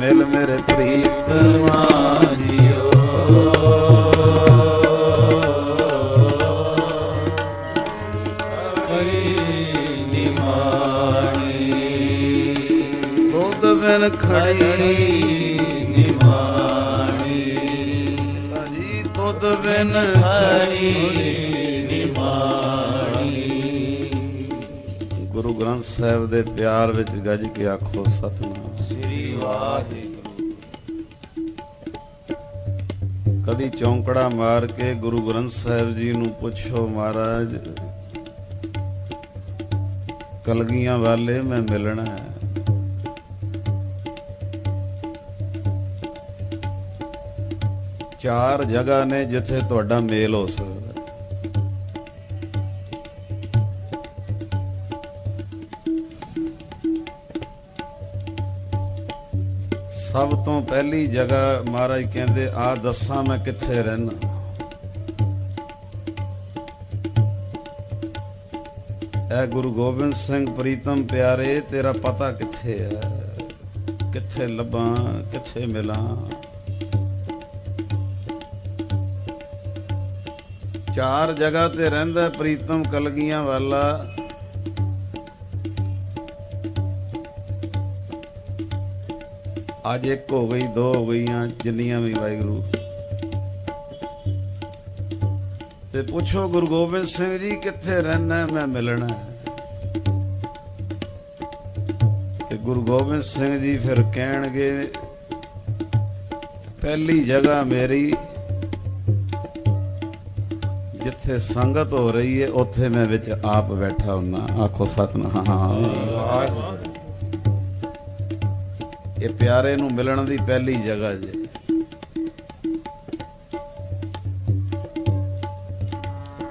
ਮਿਲ ਮੇਰੇ ਪ੍ਰੀਤਮਾ ਜੀਓ ਗੁਰੂ ਗ੍ਰੰਥ ਸਾਹਿਬ ਦੇ ਪਿਆਰ ਵਿੱਚ ਗੱਜ ਕੇ ਆਖੋ ਸਤਨਾਮ। ਸ੍ਰੀ ਵਾਹਿਗੁਰੂ। ਕਦੀ ਚੌਂਕੜਾ ਮਾਰ ਕੇ ਗੁਰੂ ਗ੍ਰੰਥ ਸਾਹਿਬ ਜੀ ਨੂੰ ਪੁੱਛੋ ਮਹਾਰਾਜ ਕਲਗੀਆਂ ਵਾਲੇ ਮੈਂ ਮਿਲਣਾ ਹੈ। ਚਾਰ ਜਗ੍ਹਾ ਨੇ ਜਿੱਥੇ ਤੁਹਾਡਾ ਮੇਲ ਹੋ ਸਕਦਾ। ਸਭ ਤੋਂ ਪਹਿਲੀ ਜਗ੍ਹਾ ਮਹਾਰਾਜ ਕਹਿੰਦੇ, ਆ ਦੱਸਾਂ ਮੈਂ ਕਿੱਥੇ ਰਹਿਣਾ ਐ ਗੁਰੂ ਗੋਬਿੰਦ ਸਿੰਘ, ਪ੍ਰੀਤਮ ਪਿਆਰੇ, ਤੇਰਾ ਪਤਾ ਕਿੱਥੇ ਹੈ ਕਿੱਥੇ ਲੱਭਾਂ, ਕਿੱਥੇ ਮਿਲਾਂ? ਚਾਰ ਜਗ੍ਹਾ ਤੇ ਰਹਿੰਦਾ ਪ੍ਰੀਤਮ ਕਲਗੀਆਂ ਵਾਲਾ ਅੱਜ ਇੱਕ ਹੋ ਗਈ, ਦੋ ਹੋ ਗਈਆਂ, ਜਿੰਨੀਆਂ ਵੀ ਵਾਹਿਗੁਰੂ। ਤੇ ਪੁੱਛੋ ਗੁਰੂ ਗੋਬਿੰਦ ਸਿੰਘ ਜੀ, ਕਿੱਥੇ ਰਹਿਣਾ ਮੈਂ ਮਿਲਣਾ ਤੇ ਗੁਰੂ ਗੋਬਿੰਦ ਸਿੰਘ ਜੀ ਫਿਰ ਕਹਿਣਗੇ, ਪਹਿਲੀ ਜਗ੍ਹਾ ਮੇਰੀ, ਜਿੱਥੇ ਸੰਗਤ ਹੋ ਰਹੀ ਹੈ, ਉੱਥੇ ਮੈਂ ਵਿੱਚ ਆਪ ਬੈਠਾ ਹੁੰਨਾ। ਆਖੋ ਸਤਨਾਮ। ਇਹ ਪਿਆਰੇ ਨੂੰ ਮਿਲਣ ਦੀ ਪਹਿਲੀ ਜਗ੍ਹਾ ਜੇ।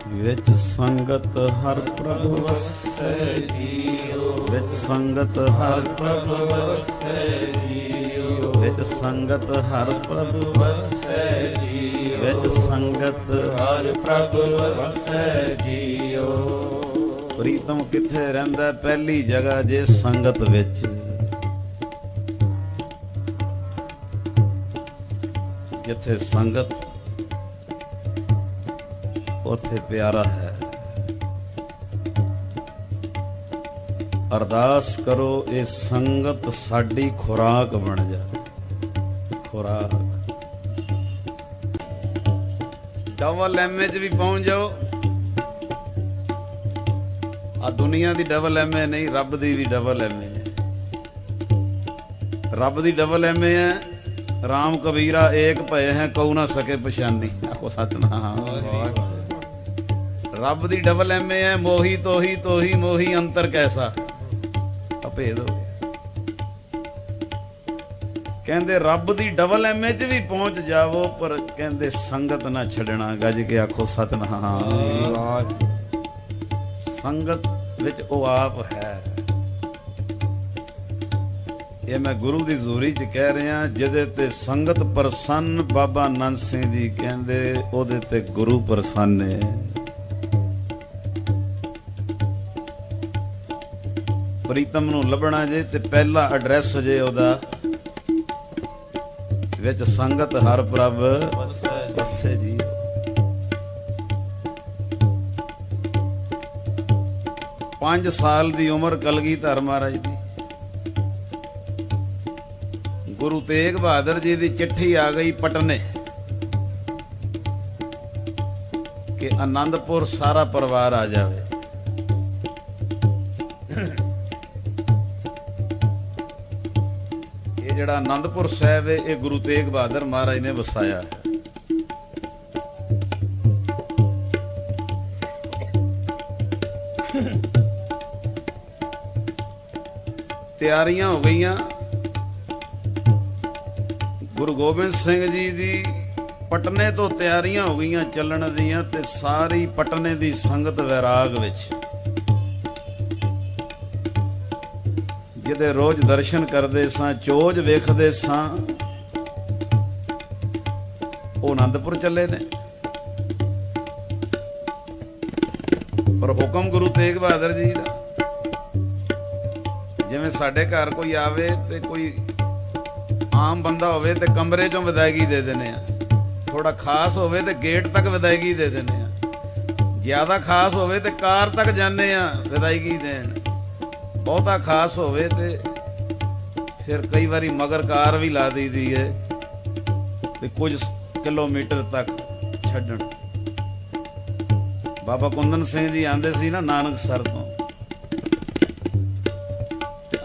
ਵਿੱਚ ਸੰਗਤ ਹਰ ਪ੍ਰਭ ਵਸੈ ਜੀਓ। ਵਿੱਚ ਸੰਗਤ ਹਰ ਪ੍ਰਭ ਵਸੈ ਜੀਓ। ਵਿੱਚ ਸੰਗਤ ਹਰ ਪ੍ਰਭ ਵਸੈ ਜੀਓ। ਵਿੱਚ ਸੰਗਤ ਹਰ ਪ੍ਰਭ ਵਸੈ ਜੀਓ। ਪ੍ਰੀਤਮ ਕਿੱਥੇ ਰਹਿੰਦਾ ਪਹਿਲੀ ਜਗ੍ਹਾ ਜੇ ਸੰਗਤ ਵਿੱਚ। ਜਿੱਥੇ ਸੰਗਤ, ਉੱਥੇ ਪਿਆਰਾ ਹੈ। ਅਰਦਾਸ ਕਰੋ ਇਹ ਸੰਗਤ ਸਾਡੀ ਖੁਰਾਕ ਬਣ ਜਾਵੇ। ਖੁਰਾਕ। ਡਬਲ ਐਮਏ ਚ ਵੀ ਪਹੁੰਚ ਜਾਓ। ਆ ਦੁਨੀਆ ਦੀ ਡਬਲ ਐਮਏ ਨਹੀਂ, ਰੱਬ ਦੀ ਵੀ ਡਬਲ ਐਮਏ ਹੈ। ਰੱਬ ਦੀ ਡਬਲ ਐਮਏ ਹੈ। RAM ਕਬੀਰਾ ਏਕ ਭਏ ਹੈ ਕਉ ਨਾ ਸਕੇ ਪਛਾਨੀ। ਆਖੋ ਸਤਨਾਮ। ਰੱਬ ਦੀ ਡਬਲ ਐਮਏ ਹੈ ਮੋਹੀ ਤੋਹੀ ਤੋਹੀ ਮੋਹੀ ਅੰਤਰ ਕੈਸਾ? ਅਭੇਦ ਹੋ ਗਿਆ। ਕਹਿੰਦੇ ਰੱਬ ਦੀ ਡਬਲ ਐਮਏ ਚ ਵੀ ਪਹੁੰਚ ਜਾਵੋ ਪਰ ਕਹਿੰਦੇ ਸੰਗਤ ਨਾ ਛੱਡਣਾ। ਗੱਜ ਕੇ ਆਖੋ ਸਤਨਾਮ। ਸੰਗਤ ਵਿੱਚ ਉਹ ਆਪ ਹੈ। ਇਹ ਮੈਂ ਗੁਰੂ ਦੀ ਜ਼ੋਰੀ 'ਚ ਕਹਿ ਰਿਹਾ ਜਿਹਦੇ ਤੇ ਸੰਗਤ ਪ੍ਰਸੰਨ ਬਾਬਾ ਆਨੰਦ ਸਿੰਘ ਜੀ ਕਹਿੰਦੇ, ਉਹਦੇ ਤੇ ਗੁਰੂ ਪ੍ਰਸੰਨ ਹੈ। ਪ੍ਰੀਤਮ ਨੂੰ ਲੱਭਣਾ ਜੇ ਤੇ ਪਹਿਲਾ ਐਡਰੈਸ ਜੇ ਉਹਦਾ, ਵਿੱਚ ਸੰਗਤ ਹਰ ਪ੍ਰਭ ਵਸੇ ਜੀ। ਪੰਜ ਸਾਲ ਦੀ ਉਮਰ ਕਲਗੀਧਰ ਮਹਾਰਾਜ ਦੀ। ਗੁਰੂ ਤੇਗ ਬਹਾਦਰ ਜੀ ਦੀ ਚਿੱਠੀ ਆ ਗਈ ਪਟਨੇ ਕਿ ਆਨੰਦਪੁਰ ਸਾਰਾ ਪਰਿਵਾਰ ਆ ਜਾਵੇ। ਇਹ ਜਿਹੜਾ ਆਨੰਦਪੁਰ ਸਾਹਿਬ ਹੈ, ਇਹ ਗੁਰੂ ਤੇਗ ਬਹਾਦਰ ਮਹਾਰਾਜ ਨੇ ਵਸਾਇਆ ਹੈ। ਤਿਆਰੀਆਂ ਹੋ ਗਈਆਂ। ਗੁਰੂ ਗੋਬਿੰਦ ਸਿੰਘ ਜੀ ਦੀ ਪਟਨੇ ਤੋਂ ਤਿਆਰੀਆਂ ਹੋ ਗਈਆਂ ਚੱਲਣ ਦੀਆਂ ਤੇ ਸਾਰੀ ਪਟਨੇ ਦੀ ਸੰਗਤ ਵੈਰਾਗ ਵਿੱਚ। ਜਿਹਦੇ ਰੋਜ਼ ਦਰਸ਼ਨ ਕਰਦੇ ਸਾਂ, ਚੋਜ ਵੇਖਦੇ ਸਾਂ, ਉਹ ਆਨੰਦਪੁਰ ਚੱਲੇ ਨੇ। ਪਰ ਹੁਕਮ ਗੁਰੂ ਤੇਗ ਬਹਾਦਰ ਜੀ ਦਾ, ਜਿਵੇਂ ਸਾਡੇ ਘਰ ਕੋਈ ਆਵੇ ਤੇ ਕੋਈ ਆਮ ਬੰਦਾ ਹੋਵੇ ਤੇ ਕਮਰੇ ਚੋਂ ਵਿਦਾਇਗੀ ਦੇ ਦਿੰਦੇ ਆ। ਥੋੜਾ ਖਾਸ ਹੋਵੇ ਤੇ ਗੇਟ ਤੱਕ ਵਿਦਾਇਗੀ ਦੇ ਦਿੰਦੇ ਆ। ਜ਼ਿਆਦਾ ਖਾਸ ਹੋਵੇ ਤੇ ਕਾਰ ਤੱਕ ਜਾਂਦੇ ਆ ਵਿਦਾਇਗੀ ਦੇਣ। ਬਹੁਤਾ ਖਾਸ ਹੋਵੇ ਤੇ ਫਿਰ ਕਈ ਵਾਰੀ ਮਗਰ ਕਾਰ ਵੀ ਲਾ ਦਈਦੀ ਏ ਤੇ ਕੁਝ ਕਿਲੋਮੀਟਰ ਤੱਕ ਛੱਡਣ। ਬਾਬਾ ਕੁੰਦਨ ਸਿੰਘ ਜੀ ਆਂਦੇ ਸੀ ਨਾ, ਨਾਨਕ ਸਰ ਤੋਂ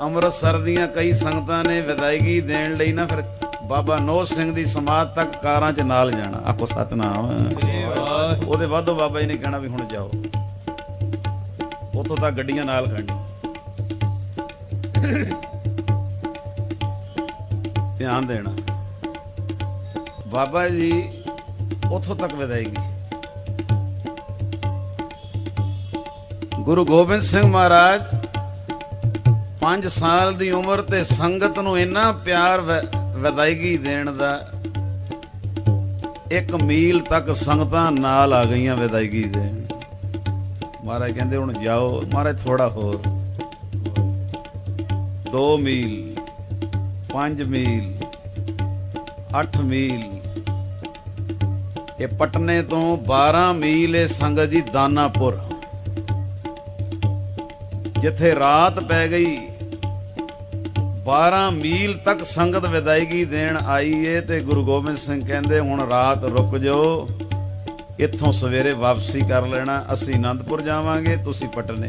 ਅੰਮ੍ਰਿਤਸਰ ਦੀਆਂ ਕਈ ਸੰਗਤਾਂ ਨੇ ਵਿਦਾਇਗੀ ਦੇਣ ਲਈ ਨਾ ਫਿਰ ਬਾਬਾ ਨੋਹ ਸਿੰਘ ਦੀ ਸਮਾਧ ਤੱਕ ਕਾਰਾਂ 'ਚ ਨਾਲ ਜਾਣਾ। ਆਖੋ ਸਤਨਾਮ। ਉਹਦੇ ਬਾਅਦੋਂ ਬਾਬਾ ਜੀ ਨੇ ਕਹਿਣਾ ਵੀ ਹੁਣ ਜਾਓ। ਉਤੋਂ ਤਾਂ ਗੱਡੀਆਂ ਨਾਲ ਖੜਨੀ ਧਿਆਨ ਦੇਣਾ। ਬਾਬਾ ਜੀ ਉਥੋਂ ਤੱਕ ਵਿਦਾਇਗੀ। ਗੁਰੂ ਗੋਬਿੰਦ ਸਿੰਘ ਮਹਾਰਾਜ 5 ਸਾਲ ਦੀ ਉਮਰ ਤੇ ਸੰਗਤ ਨੂੰ ਇੰਨਾ ਪਿਆਰ ਵ- ਵਿਦਾਇਗੀ ਦੇਣ ਦਾ, ਇੱਕ ਮੀਲ ਤੱਕ ਸੰਗਤਾਂ ਨਾਲ ਆ ਗਈਆਂ ਵਿਦਾਇਗੀ ਦੇਣ। ਮਹਾਰਾਜ ਕਹਿੰਦੇ ਹੁਣ ਜਾਓ, ਮਹਾਰਾਜ ਥੋੜਾ ਹੋਰ। 2 ਮੀਲ 5 ਮੀਲ 8 ਮੀਲ। ਇਹ ਪਟਨੇ ਤੋਂ 12 ਮੀਲ ਇਹ ਸੰਗਤ ਜੀ ਦਾਨਾਪੁਰ। ਜਿੱਥੇ ਰਾਤ ਪੈ ਗਈ 12 ਮੀਲ ਤੱਕ ਸੰਗਤ ਵਿਦਾਇਗੀ ਦੇਣ ਆਈ ਏ ਤੇ ਗੁਰੂ ਗੋਬਿੰਦ ਸਿੰਘ ਕਹਿੰਦੇ, ਹੁਣ ਰਾਤ ਰੁਕ ਜਾਓ, ਇੱਥੋਂ ਸਵੇਰੇ ਵਾਪਸੀ ਕਰ ਲੈਣਾ, ਅਸੀਂ ਆਨੰਦਪੁਰ ਜਾਵਾਂਗੇ, ਤੁਸੀਂ ਪਟਨੇ।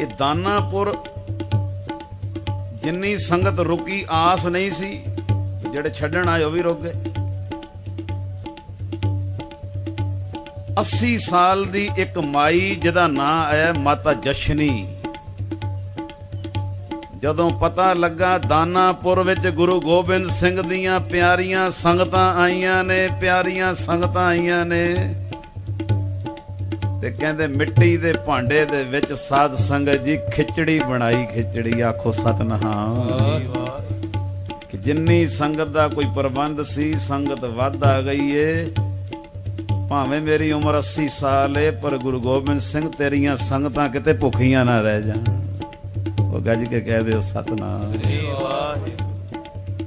ਇਹ ਦਾਨਾਪੁਰ ਜਿੰਨੀ ਸੰਗਤ ਰੁਕੀ, ਆਸ ਨਹੀਂ ਸੀ, ਜਿਹੜੇ ਛੱਡਣ ਆਏ ਉਹ ਵੀ ਰੁਕ ਗਏ। 80 ਸਾਲ ਦੀ ਇੱਕ ਮਾਈ ਜਿਹਦਾ ਨਾਂ ਆਇਆ ਮਾਤਾ ਜਸ਼ਨੀ। ਜਦੋਂ ਪਤਾ ਲੱਗਾ ਦਾਨਾਪੁਰ ਵਿੱਚ ਗੁਰੂ ਗੋਬਿੰਦ ਸਿੰਘ ਦੀਆਂ ਪਿਆਰੀਆਂ ਸੰਗਤਾਂ ਆਈਆਂ ਨੇ, ਪਿਆਰੀਆਂ ਸੰਗਤਾਂ ਆਈਆਂ ਨੇ, ਤੇ ਕਹਿੰਦੇ ਮਿੱਟੀ ਦੇ ਭਾਂਡੇ ਦੇ ਵਿੱਚ ਸਾਧ ਸੰਗਤ ਜੀ ਖਿਚੜੀ ਬਣਾਈ, ਖਿਚੜੀ, ਆਖੋ ਸਤਨਾਮ। ਕਿ ਜਿੰਨੀ ਸੰਗਤ ਦਾ ਕੋਈ ਪ੍ਰਬੰਧ ਸੀ, ਸੰਗਤ ਵੱਧ ਆ ਗਈ ਏ। ਭਾਵੇਂ ਮੇਰੀ ਉਮਰ 80 ਸਾਲ ਏ, ਪਰ ਗੁਰੂ ਗੋਬਿੰਦ ਸਿੰਘ ਤੇਰੀਆਂ ਸੰਗਤਾਂ ਕਿਤੇ ਭੁੱਖੀਆਂ ਨਾ ਰਹਿ ਜਾਣ। ਉਹ ਗੱਜ ਕੇ ਕਹਿ ਦਿਓ, ਸਤਨਾਮ।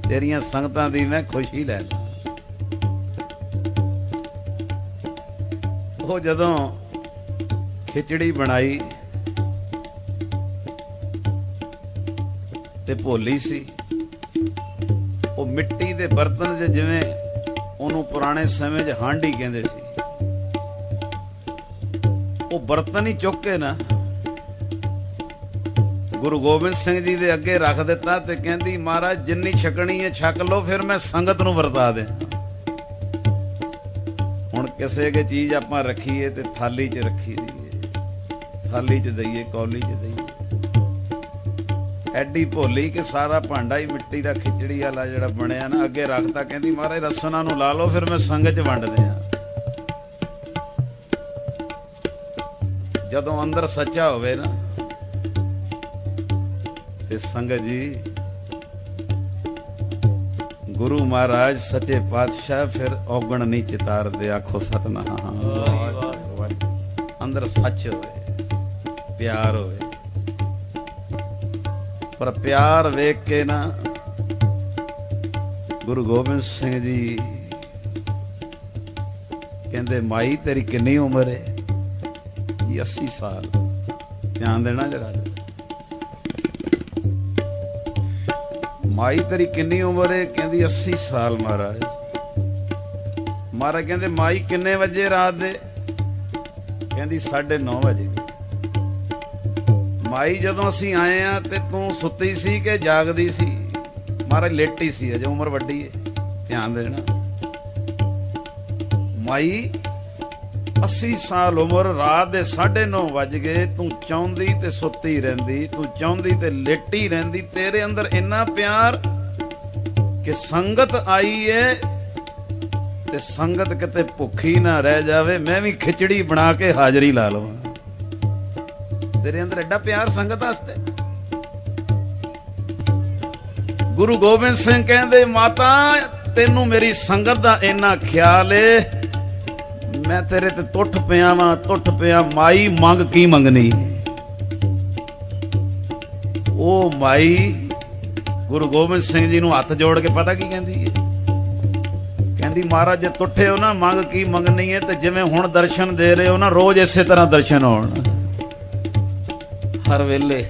ਤੇਰੀਆਂ ਸੰਗਤਾਂ ਦੀ ਮੈਂ ਖੁਸ਼ੀ ਲੈ ਲਾਂ। ਉਹ ਜਦੋਂ ਖਿਚੜੀ ਬਣਾਈ ਤੇ ਭੋਲੀ ਸੀ, ਉਹ ਮਿੱਟੀ ਦੇ ਬਰਤਨ 'ਚ ਜਿਵੇਂ ਉਹਨੂੰ ਪੁਰਾਣੇ ਸਮੇਂ 'ਚ ਹਾਂਡੀ ਕਹਿੰਦੇ ਸੀ। ਉਹ ਬਰਤਨ ਹੀ ਚੁੱਕ ਕੇ ਨਾ ਗੁਰੂ ਗੋਬਿੰਦ ਸਿੰਘ ਜੀ ਦੇ ਅੱਗੇ ਰੱਖ ਦਿੱਤਾ ਤੇ ਕਹਿੰਦੀ, ਮਹਾਰਾਜ, ਜਿੰਨੀ ਛਕਣੀ ਹੈ, ਛਕ ਲਓ, ਫਿਰ ਮੈਂ ਸੰਗਤ ਨੂੰ ਵਰਤਾ ਦੇ ਹੁਣ ਕਿਸੇ ਅਗੇ ਚੀਜ਼ ਆਪਾਂ ਰੱਖੀਏ ਤੇ ਥਾਲੀ 'ਚ ਰੱਖੀ ਦੀਏ ਥਾਲੀ 'ਚ ਦਈਏ, ਕੌਲੀ 'ਚ ਦਈਏ। ਐਡੀ ਭੋਲੀ ਕਿ ਸਾਰਾ ਭਾਂਡਾ ਹੀ ਮਿੱਟੀ ਦਾ ਖਿਚੜੀ ਵਾਲਾ ਜਿਹੜਾ ਬਣਿਆ ਨਾ, ਅੱਗੇ ਰੱਖਤਾ, ਕਹਿੰਦੀ, ਮਹਾਰਾਜ, ਰਸਨਾ ਨੂੰ ਲਾ ਲਓ, ਫਿਰ ਮੈਂ ਸੰਗਤ 'ਚ ਵੰਡਦੇ ਆ ਜਦੋਂ ਅੰਦਰ ਸੱਚਾ ਹੋਵੇ ਨਾ ਸੰਗਤ ਜੀ, ਗੁਰੂ ਮਹਾਰਾਜ ਸੱਚੇ ਪਾਤਸ਼ਾਹ ਫਿਰ ਔਗਣ ਨਹੀਂ ਚਿਤਾਰਦੇ, ਆਖੋ ਸਤਨਾਮ। ਅੰਦਰ ਸੱਚ ਹੋਵੇ ਪਿਆਰ ਹੋਵੇ ਪਰ ਪਿਆਰ ਵੇਖ ਕੇ ਨਾ ਗੁਰੂ ਗੋਬਿੰਦ ਸਿੰਘ ਜੀ ਕਹਿੰਦੇ, ਮਾਈ ਤੇਰੀ ਕਿੰਨੀ ਉਮਰ ਹੈ ਜੀ 80 ਸਾਲ। ਧਿਆਨ ਦੇਣਾ ਜਰਾ। ਮਾਈ ਤੇਰੀ ਕਿੰਨੀ ਉਮਰ ਹੈ ਕਹਿੰਦੀ 80 ਸਾਲ ਮਹਾਰਾਜ। ਮਹਾਰਾਜ ਕਹਿੰਦੇ, ਮਾਈ ਕਿੰਨੇ ਵਜੇ ਰਾਤ ਦੇ? ਕਹਿੰਦੀ 9:30 ਵਜੇ। ਮਾਈ ਜਦੋਂ ਅਸੀਂ ਆਏ ਆ ਤੇ ਤੂੰ ਸੁੱਤੀ ਸੀ ਕਿ ਜਾਗਦੀ ਸੀ? ਮਹਾਰਾਜ ਲੇਟੀ ਸੀ ਅਜੇ ਉਮਰ ਵੱਡੀ ਹੈ ਧਿਆਨ ਦੇਣਾ। ਮਾਈ 80 ਸਾਲ ਉਮਰ, ਰਾਤ ਦੇ 9:30 ਵੱਜ ਗਏ। ਤੂੰ ਚਾਹੁੰਦੀ ਤੇ ਸੁੱਤੀ ਰਹਿੰਦੀ, ਤੂੰ ਚਾਹੁੰਦੀ ਤੇ ਲੇਟੀ ਰਹਿੰਦੀ। ਤੇਰੇ ਅੰਦਰ ਇੰਨਾ ਪਿਆਰ ਕਿ ਸੰਗਤ ਆਈ ਏ ਤੇ ਸੰਗਤ ਕਿਤੇ ਭੁੱਖੀ ਨਾ ਰਹਿ ਜਾਵੇ। ਮੈਂ ਵੀ ਖਿਚੜੀ ਬਣਾ ਕੇ ਹਾਜ਼ਰੀ ਲਾ ਲਵਾਂ। ਤੇਰੇ ਅੰਦਰ ਐਡਾ ਪਿਆਰ ਸੰਗਤ ਵਾਸਤੇ। ਗੁਰੂ ਗੋਬਿੰਦ ਸਿੰਘ ਕਹਿੰਦੇ, ਮਾਤਾ, ਤੈਨੂੰ ਮੇਰੀ ਸੰਗਤ ਦਾ ਇੰਨਾ ਖਿਆਲ ਏ ਮੈਂ ਤੇਰੇ ਤੇ ਟੁੱਟ ਪਿਆ ਵਾਂ ਟੁੱਟ ਪਿਆ, ਮਾਈ ਮੰਗ ਕੀ ਮੰਗਣੀ? ਉਹ ਮਾਈ ਗੁਰੂ ਗੋਬਿੰਦ ਸਿੰਘ ਜੀ ਨੂੰ ਹੱਥ ਜੋੜ ਕੇ ਪਤਾ ਕੀ ਕਹਿੰਦੀ ਹੈ? ਕਹਿੰਦੀ, ਮਹਾਰਾਜ, ਜੇ ਤੁੱਠੇ ਹੋ ਨਾ, ਮੰਗ ਕੀ ਮੰਗਣੀ ਹੈ? ਤੇ ਜਿਵੇਂ ਹੁਣ ਦਰਸ਼ਨ ਦੇ ਰਹੇ ਹੋ ਨਾ, ਰੋਜ਼ ਇਸੇ ਤਰ੍ਹਾਂ ਦਰਸ਼ਨ ਹੋਣ। ਹਰ ਵੇਲੇ।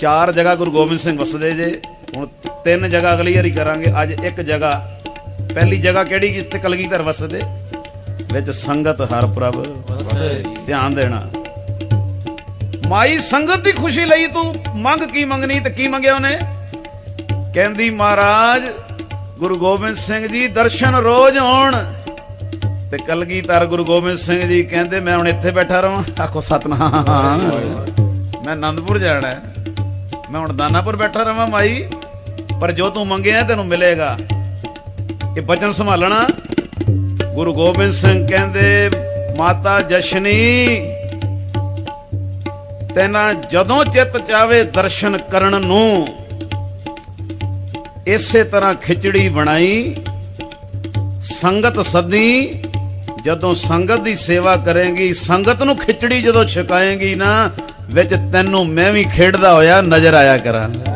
ਚਾਰ ਜਗ੍ਹਾ ਗੁਰੂ ਗੋਬਿੰਦ ਸਿੰਘ ਵਸਦੇ ਜੇ, ਹੁਣ ਤਿੰਨ ਜਗ੍ਹਾ ਅਗਲੀ ਵਾਰੀ ਕਰਾਂਗੇ, ਅੱਜ ਇੱਕ ਜਗ੍ਹਾ ਪਹਿਲੀ ਜਗ੍ਹਾ ਕਿਹੜੀ ਜਿੱਥੇ ਕਲਗੀਧਰ ਵਸਦੇ? ਵਿੱਚ ਸੰਗਤ ਹਰ ਪ੍ਰਭ ਵਸੈ। ਧਿਆਨ ਦੇਣਾ। ਮਾਈ ਸੰਗਤ ਦੀ ਖੁਸ਼ੀ ਲਈ ਤੂੰ ਮੰਗ ਕੀ ਮੰਗਣੀ ਤੇ ਕੀ ਮੰਗਿਆ ਉਹਨੇ? ਕਹਿੰਦੀ ਮਹਾਰਾਜ ਗੁਰੂ ਗੋਬਿੰਦ ਸਿੰਘ ਜੀ ਦਰਸ਼ਨ ਰੋਜ਼ ਹੋਣ। ਤੇ ਕਲਗੀਧਰ ਗੁਰੂ ਗੋਬਿੰਦ ਸਿੰਘ ਜੀ ਕਹਿੰਦੇ ਮੈਂ ਹੁਣ ਇੱਥੇ ਬੈਠਾ ਰਵਾਂ। ਆਖੋ ਸਤਨਾਮ। ਮੈਂ ਆਨੰਦਪੁਰ ਜਾਣਾ। ਮੈਂ ਹੁਣ ਦਾਨਾਪੁਰ ਬੈਠਾ ਰਵਾਂ ਮਾਈ। ਪਰ ਜੋ ਤੂੰ ਮੰਗਿਆ ਤੈਨੂੰ ਮਿਲੇਗਾ। ਇਹ ਬਚਨ ਸੰਭਾਲਣਾ। ਗੁਰੂ ਗੋਬਿੰਦ ਸਿੰਘ ਕਹਿੰਦੇ, ਮਾਤਾ ਜਸ਼ਨੀ, ਤੈਨਾ ਜਦੋਂ ਚਿੱਤ ਚਾਵੇ ਦਰਸ਼ਨ ਕਰਨ ਨੂੰ, ਇਸੇ ਤਰ੍ਹਾਂ ਖਿਚੜੀ ਬਣਾਈ, ਸੰਗਤ ਸਦੀ, ਜਦੋਂ ਸੰਗਤ ਦੀ ਸੇਵਾ ਕਰੇਗੀ, ਸੰਗਤ ਨੂੰ ਖਿਚੜੀ ਜਦੋਂ ਛਕਾਏਗੀ ਨਾ, ਵਿੱਚ ਤੈਨੂੰ ਮੈਂ ਵੀ ਖੇਡਦਾ ਹੋਇਆ ਨਜ਼ਰ ਆਇਆ ਕਰਾਂ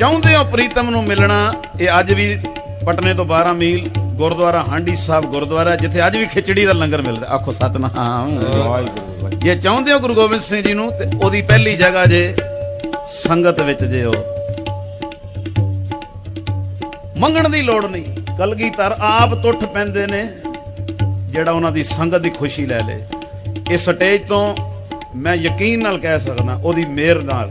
ਚਾਹੁੰਦੇ ਹੋ ਪ੍ਰੀਤਮ ਨੂੰ ਮਿਲਣਾ? ਇਹ ਅੱਜ ਵੀ ਪਟਨੇ ਤੋਂ 12 ਮੀਲ ਗੁਰਦੁਆਰਾ ਹਾਂਡੀ ਸਾਹਿਬ ਗੁਰਦੁਆਰਾ ਜਿੱਥੇ ਅੱਜ ਵੀ ਖਿਚੜੀ ਦਾ ਲੰਗਰ ਮਿਲਦਾ। ਆਖੋ ਸਤਨਾਮ। ਵਾਹਿਗੁਰੂ। ਜੇ ਚਾਹੁੰਦੇ ਹੋ ਗੁਰੂ ਗੋਬਿੰਦ ਸਿੰਘ ਜੀ ਨੂੰ ਤੇ ਉਹਦੀ ਪਹਿਲੀ ਜਗ੍ਹਾ ਜੇ ਸੰਗਤ ਵਿੱਚ ਜੇ ਹੋ ਮੰਗਣ ਦੀ ਲੋੜ ਨਹੀਂ। ਕਲਗੀਧਰ ਆਪ ਟੁੱਟ ਪੈਂਦੇ ਨੇ ਜਿਹੜਾ ਉਹਨਾਂ ਦੀ ਸੰਗਤ ਦੀ ਖੁਸ਼ੀ ਲੈ ਲੇ। ਇਸ ਸਟੇਜ ਤੋਂ ਮੈਂ ਯਕੀਨ ਨਾਲ ਕਹਿ ਸਕਦਾ ਉਹਦੀ ਮਿਹਰ ਨਾਲ